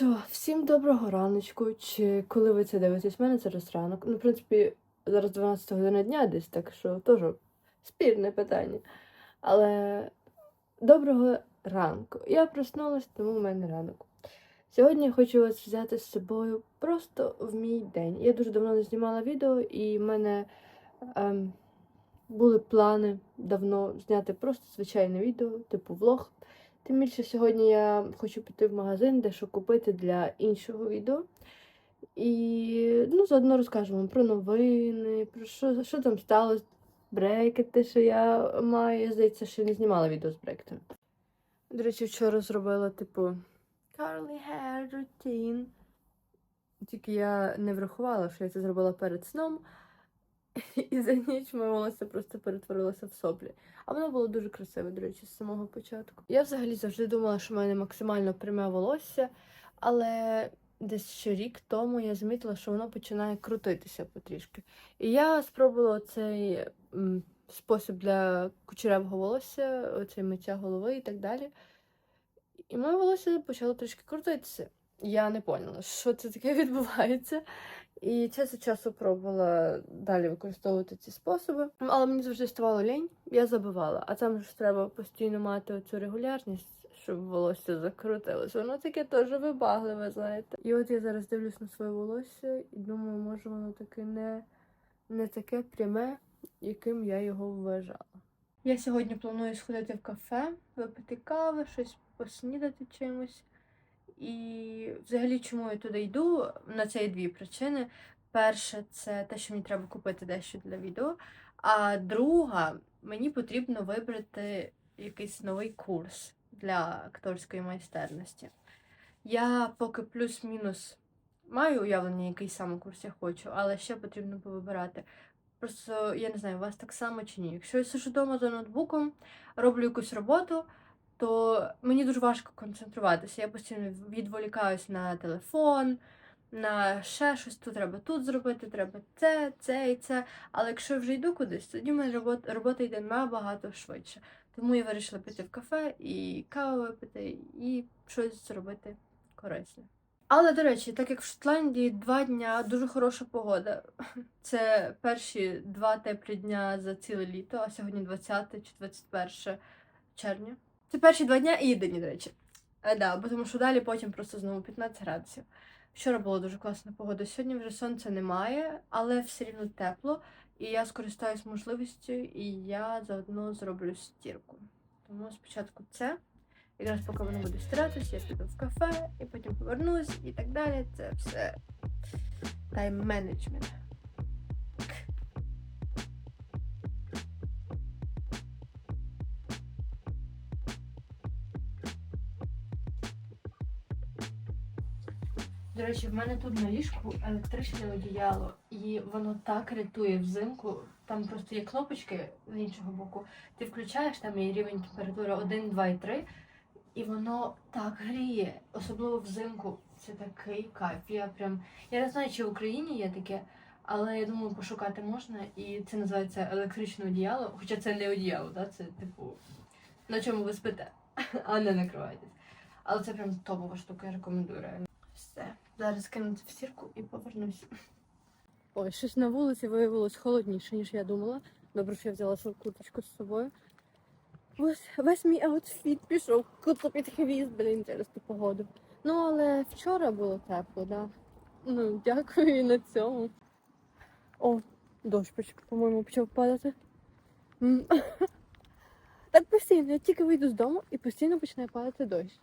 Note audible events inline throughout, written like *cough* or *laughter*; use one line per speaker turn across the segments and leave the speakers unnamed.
що, всім доброго раночку, чи коли ви це дивитесь, в мене зараз ранок. Ну, в принципі, зараз 12 година дня десь, так що теж спірне питання. Але доброго ранку. Я проснулась, тому в мене ранок. Сьогодні я хочу вас взяти з собою просто в мій день. Я дуже давно не знімала відео, і в мене ем, були плани давно зняти просто звичайне відео, типу влог. Тим більше сьогодні я хочу піти в магазин, дещо купити для іншого відео. І ну, заодно розкажу вам про новини, про що, що там сталося, брекети, що я маю. Здається, ще не знімала відео з брекетами. До речі, вчора зробила, типу, curly hair routine. Тільки я не врахувала, що я це зробила перед сном. *laughs* І за ніч моє волосся просто перетворилося в соплі. А воно було дуже красиве, до речі, з самого початку. Я взагалі завжди думала, що в мене максимально пряме волосся, але десь ще рік тому я замітила, що воно починає крутитися потрішки. І я спробувала цей спосіб для кучерявого волосся, оцей миття голови і так далі. І моє волосся почало трішки крутитися. Я не поняла, що це таке *laughs* відбувається. І час від часу пробувала далі використовувати ці способи. Але мені завжди ставало лінь, я забивала. А там ж треба постійно мати оцю регулярність, щоб волосся закрутилося. Воно таке теж вибагливе, знаєте. І от я зараз дивлюсь на своє волосся і думаю, може воно таке не, не таке пряме, яким я його вважала. Я сьогодні планую сходити в кафе, випити кави, щось поснідати чимось. І взагалі, чому я туди йду? На це є дві причини. Перше, це те, що мені треба купити дещо для відео. А друга, мені потрібно вибрати якийсь новий курс для акторської майстерності. Я поки плюс-мінус маю уявлення, який саме курс я хочу, але ще потрібно повибирати. Просто я не знаю, у вас так само чи ні. Якщо я сижу вдома за ноутбуком, роблю якусь роботу, то мені дуже важко концентруватися. Я постійно відволікаюсь на телефон, на ще щось. Тут треба тут зробити, треба це, це і це. Але якщо я вже йду кудись, тоді в мене робота, робота йде набагато швидше. Тому я вирішила піти в кафе і каву випити, і щось зробити корисне. Але, до речі, так як в Шотландії два дня дуже хороша погода. *laughs* Це перші два теплі дня за ціле літо, а сьогодні 20 чи 21 червня. Це перші два дня і єдині, до речі. Е, да, бо тому що далі потім просто знову 15 градусів. Вчора була дуже класна погода. Сьогодні вже сонця немає, але все рівно тепло. І я скористаюсь можливістю, і я заодно зроблю стірку. Тому спочатку це. Якраз поки воно буде стиратись, я піду в кафе і потім повернусь і так далі. Це все тайм-менеджмент. До речі, в мене тут на ліжку електричне одіяло, і воно так рятує взимку. Там просто є кнопочки з іншого боку. Ти включаєш там є рівень температури 1, 2 і 3, і воно так гріє, особливо взимку. Це такий кайф. Я прям я не знаю, чи в Україні є таке, але я думаю, пошукати можна. І це називається електричне одіяло. Хоча це не одіяло, да? це типу на чому ви спите, *laughs* а не накриваєтесь. Але це прям топова штука, я рекомендую реально. Все. Зараз кинути в стірку і повернусь. Ой, щось на вулиці виявилось холодніше, ніж я думала. Добре, що я взяла свою курточку з собою. Ось весь мій аутфіт пішов куто під хвіст, блін, через ту погоду. Ну, але вчора було тепло, да. Ну, дякую і на цьому. О, дощ, по-моєму, почав падати. *laughs* Так постійно, я тільки вийду з дому і постійно починає падати дощ.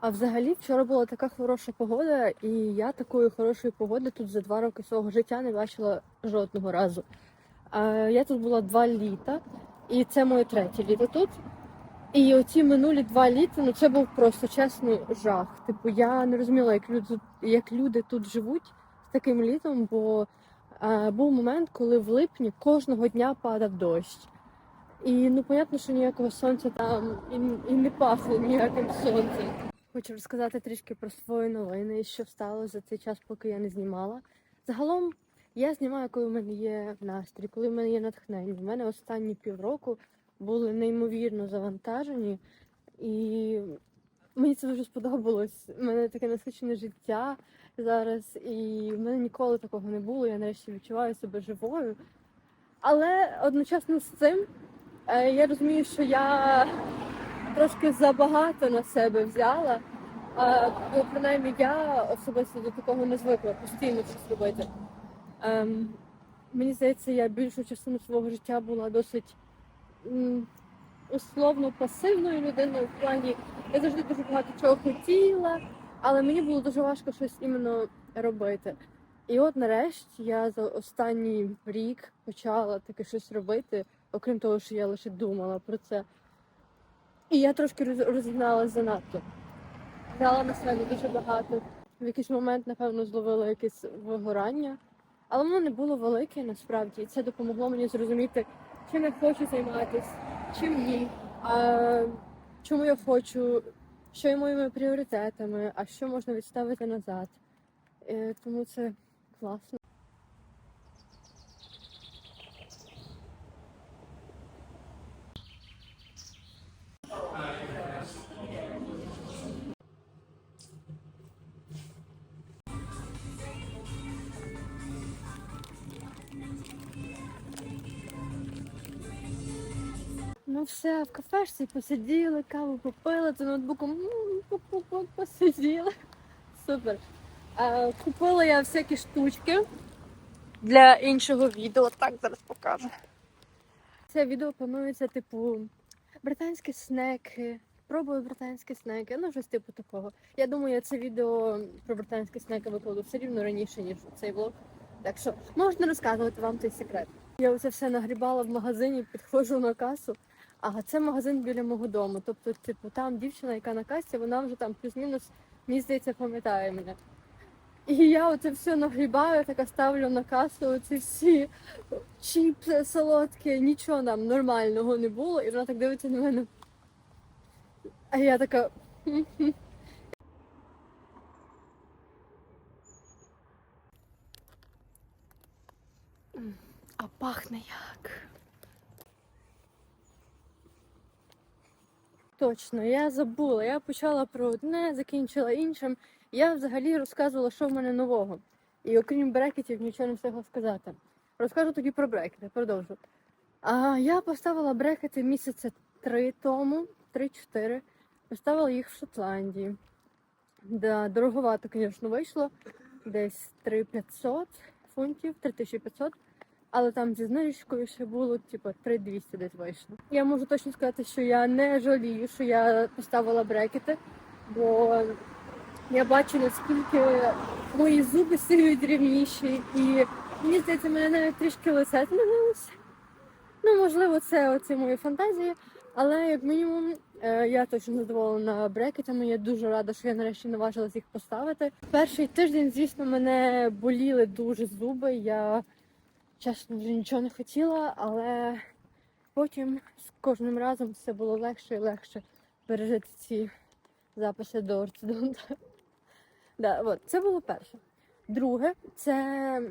А взагалі вчора була така хороша погода, і я такої хорошої погоди тут за два роки свого життя не бачила жодного разу. Я тут була два літа, і це моє третє літо тут. І оці минулі два літа, ну це був просто чесний жах. Типу, я не розуміла, як люди, як люди тут живуть з таким літом, бо а, був момент, коли в липні кожного дня падав дощ. І ну, понятно, що ніякого сонця там і, і не пахло ніяким сонцем. Хочу розказати трішки про свої новини, що сталося за цей час, поки я не знімала. Загалом я знімаю, коли в мене є настрій, коли в мене є натхнення. У мене останні півроку були неймовірно завантажені, і мені це дуже сподобалось. У мене таке насичене життя зараз, і в мене ніколи такого не було. Я нарешті відчуваю себе живою. Але одночасно з цим е, я розумію, що я трошки забагато на себе взяла. А, бо принаймні я особисто до такого не звикла постійно щось робити. Ем, мені здається, я більшу частину свого життя була досить м, условно пасивною людиною в плані. Я завжди дуже багато чого хотіла, але мені було дуже важко щось іменно робити. І от нарешті я за останній рік почала таке щось робити, окрім того, що я лише думала про це. І я трошки роз- розігналась занадто. Брала на себе дуже багато. В якийсь момент, напевно, зловила якесь вигорання, але воно не було велике насправді. І це допомогло мені зрозуміти, чим я хочу займатися, чим ні, а чому я хочу, що є моїми пріоритетами, а що можна відставити назад. Е, Тому це класно. Ну все, в кафешці посиділи, каву попили, за ноутбуком м, посиділи. Супер. А, купила я всякі штучки для іншого відео. Так, зараз покажу. Це відео планується, типу, британські снеки. Пробую британські снеки, ну щось типу такого. Я думаю, я це відео про британські снеки викладу все рівно раніше, ніж цей влог. Так що можна розказувати вам цей секрет. Я оце все нагрібала в магазині, підходжу на касу. А це магазин біля мого дому. Тобто, типу, там дівчина, яка на касі, вона вже там плюс-мінус, мені здається, пам'ятає мене. І я оце все нагрібаю, така ставлю на касу, оці всі чіпси солодкі, нічого нам нормального не було. І вона так дивиться на мене. А я така. А пахне як. Точно, я забула. Я почала про одне, закінчила іншим. Я взагалі розказувала, що в мене нового. І окрім брекетів, нічого не встигла сказати. Розкажу тоді про брекети, продовжу. А, я поставила брекети місяця три тому, три-чотири. Поставила їх в Шотландії. Да, дороговато, звісно, вийшло. Десь 3500 фунтів, 3500. Але там зі знижкою ще було, типу, 3200 десь вийшло. Я можу точно сказати, що я не жалію, що я поставила брекети, бо я бачу, наскільки мої зуби стають рівніші, і мені здається, мене навіть трішки лице змінилося. Ну, можливо, це оці мої фантазії, але як мінімум е, я точно задоволена брекетами. Я дуже рада, що я нарешті наважилась їх поставити. Перший тиждень, звісно, мене боліли дуже зуби. Я чесно вже нічого не хотіла, але потім з кожним разом все було легше і легше пережити ці записи до ортодонта. *laughs* Да, от, це було перше. Друге, це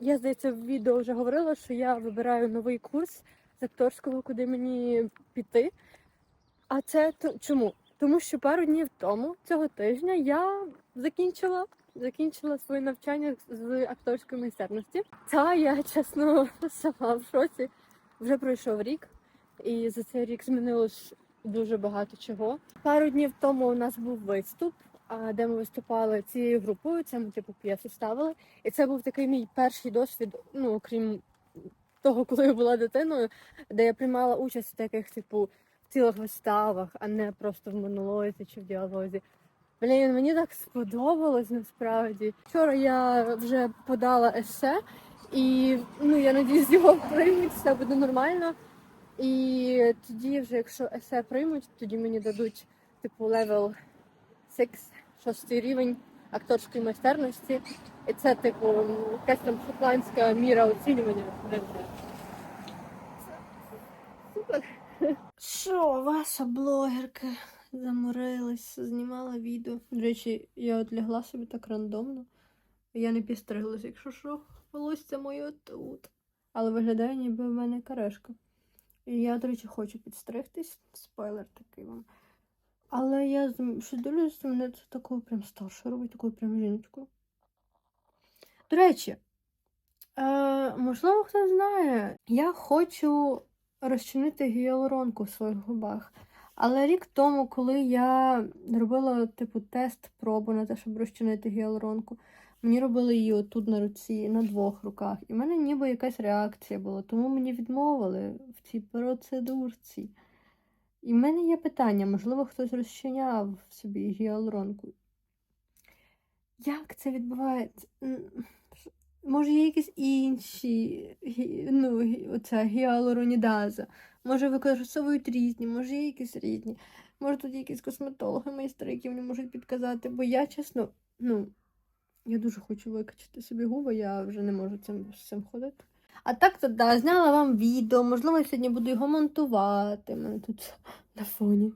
я здається в відео вже говорила, що я вибираю новий курс з акторського, куди мені піти. А це то- чому? Тому що пару днів тому, цього тижня, я закінчила, закінчила своє навчання з акторської майстерності. Та я чесно сама в шоці. Вже пройшов рік, і за цей рік змінилось дуже багато чого. Пару днів тому у нас був виступ, де ми виступали цією групою. Це ми типу п'єсу ставили. І це був такий мій перший досвід, ну окрім того, коли я була дитиною, де я приймала участь в таких, типу, в цілих виставах, а не просто в монолозі чи в діалозі. Блін, мені так сподобалось насправді. Вчора я вже подала есе, і ну я надіюсь, його приймуть, все буде нормально. І тоді, вже якщо есе приймуть, тоді мені дадуть типу левел 6, шостий рівень акторської майстерності. І це, типу, якась там шотландська міра оцінювання. Супер. Що, ваша блогерка заморилась, знімала відео. До речі, я от лягла собі так рандомно. Я не підстриглась, якщо що, волосся моє тут. Але виглядає, ніби в мене карешка. І я, до речі, хочу підстригтись. Спойлер такий вам. Але я що дивлюся, мене це такою прям старше робить, такою прям жіночкою. До речі, е, можливо, хто знає, я хочу розчинити гіалуронку в своїх губах. Але рік тому, коли я робила типу тест пробу на те, щоб розчинити гіалуронку, мені робили її отут на руці, на двох руках. І в мене ніби якась реакція була, тому мені відмовили в цій процедурці. І в мене є питання, можливо, хтось розчиняв собі гіалуронку. Як це відбувається? Може, є якісь інші ну, оця гіалуронідаза? Може, використовують різні, може, є якісь різні. Може, тут якісь косметологи, майстри, які мені можуть підказати. Бо я, чесно, ну, я дуже хочу викачати собі губи, я вже не можу цим, з цим ходити. А так то да, зняла вам відео, можливо, я сьогодні буду його монтувати. У мене тут на фоні.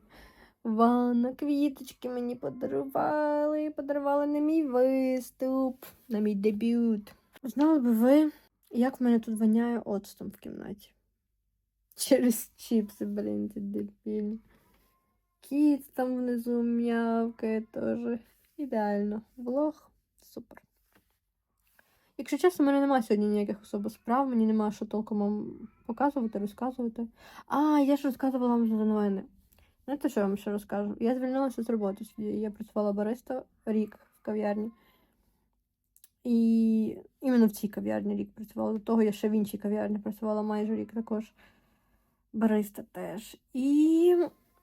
Ванна, квіточки мені подарували, подарували на мій виступ, на мій дебют. Знали би ви, як в мене тут воняє оцтом в кімнаті. Через чіпси, блін, ці дебільні. Кіт там внизу м'явкає теж. Ідеально. Влог. Супер. Якщо чесно, в мене немає сьогодні ніяких особо справ, мені немає що толком вам показувати, розказувати. А, я ж розказувала вам за новини. Знаєте, що я вам ще розкажу? Я звільнилася з роботи. Я працювала бариста рік в кав'ярні. І іменно в цій кав'ярні рік працювала. До того я ще в іншій кав'ярні працювала майже рік також. Бариста теж. І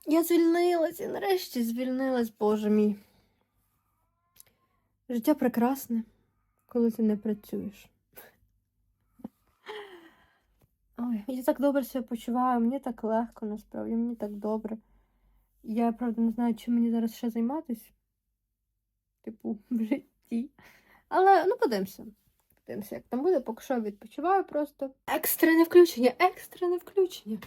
я звільнилася, нарешті звільнилась, боже мій. Життя прекрасне, коли ти не працюєш. Ой, я так добре себе почуваю, мені так легко насправді, мені так добре. Я правда не знаю, чим мені зараз ще займатися. Типу, в житті. Але ну подивимося. Подивимося, як там буде, поки що відпочиваю просто. Екстрене включення, екстрене включення.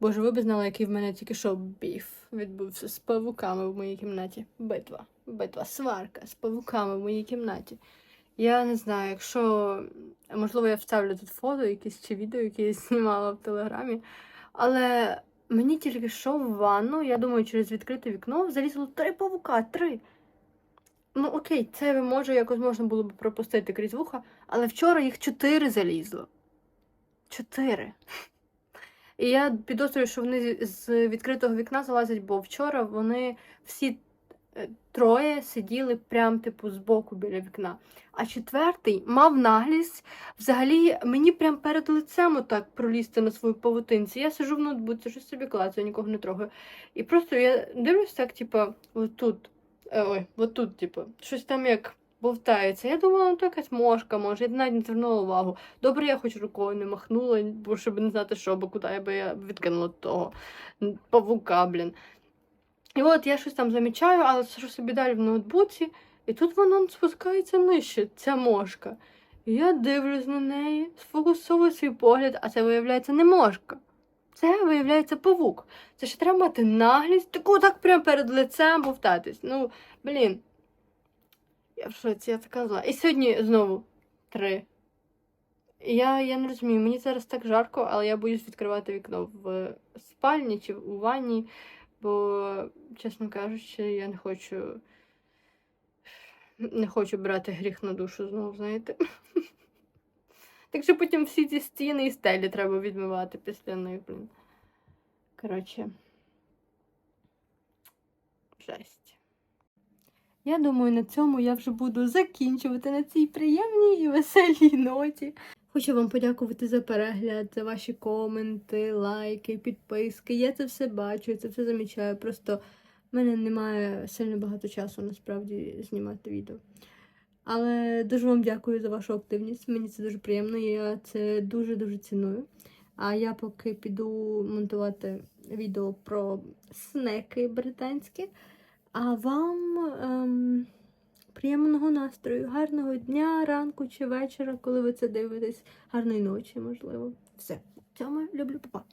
Боже, ви б знали, який в мене тільки що біф відбувся з павуками в моїй кімнаті. Битва. Битва, сварка з павуками в моїй кімнаті. Я не знаю, якщо можливо я вставлю тут фото, якісь чи відео, які я знімала в телеграмі. Але мені тільки що в ванну, я думаю, через відкрите вікно залізло три павука, три. Ну окей, це може якось можна було б пропустити крізь вуха, але вчора їх чотири залізло. Чотири. І я підозрюю, що вони з- відкритого вікна залазять, бо вчора вони всі е, троє сиділи прям типу збоку біля вікна. А четвертий мав наглість взагалі мені прям перед лицем отак пролізти на свою павутинці. Я сижу в ноутбуці, щось собі клацаю, нікого не трогаю. І просто я дивлюсь так, типу, отут. Е, Ой, отут, типу, щось там як бовтається. Я думала, ну то якась мошка, може, я навіть не звернула увагу. Добре, я хоч рукою не махнула, бо щоб не знати, що, бо куди я би я відкинула того павука, блін. І от я щось там замічаю, але сижу собі далі в ноутбуці, і тут воно спускається нижче, ця мошка. І я дивлюсь на неї, сфокусовую свій погляд, а це виявляється не мошка. Це виявляється павук. Це ще треба мати наглість, таку так прямо перед лицем бовтатись. Ну, блін. Я в шоці, я така зла. І сьогодні знову три. Я, я не розумію, мені зараз так жарко, але я боюсь відкривати вікно в спальні чи у ванні, бо, чесно кажучи, я не хочу. Не хочу брати гріх на душу знову, знаєте. Так що потім всі ці стіни і стелі треба відмивати після них, блін. Коротше. Жесть. Я думаю, на цьому я вже буду закінчувати на цій приємній і веселій ноті. Хочу вам подякувати за перегляд, за ваші коменти, лайки, підписки. Я це все бачу, це все замічаю. Просто в мене немає сильно багато часу насправді знімати відео. Але дуже вам дякую за вашу активність. Мені це дуже приємно, я це дуже-дуже ціную. А я поки піду монтувати відео про снеки британські. А вам ем, приємного настрою, гарного дня, ранку чи вечора, коли ви це дивитесь. Гарної ночі, можливо. Все. Цьому люблю, папа.